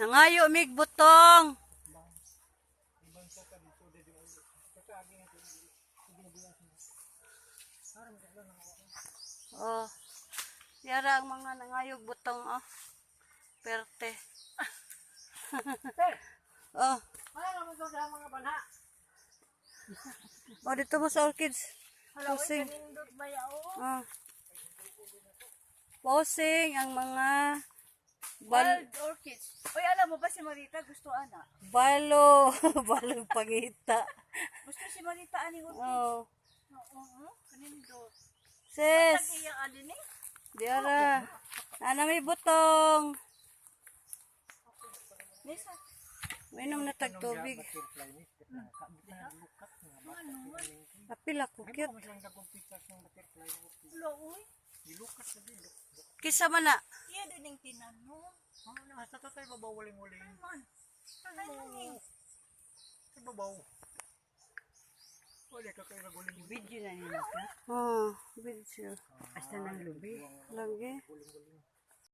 Nangayo mig butong. Oh. Yara ang mga nangayog butong oh. Perte. oh. Ano ito sa mga banha? Oh, dito mo sa orchids. Yao? Oh. Posing ang mga bal Wild orchids. Uy, alam mo ba si Marita gusto ana? balo, balong pangita. Gusto si Marita ani orchids. Oh. Oo, oo, kanindot. Sis, Iya adin eh. diara. Ana may butong. Nesa. Minom na tag tubig. Apil ako, cute. Ulo, uy. Kisa man na. Iya din yung tinanong. Nasa to tayo babaw waling-waling. Man. Ano ni? Sa babaw. Wala ka kayo naguling. Video na nila ka. Oh, video. Asa nang lubi. Lagi.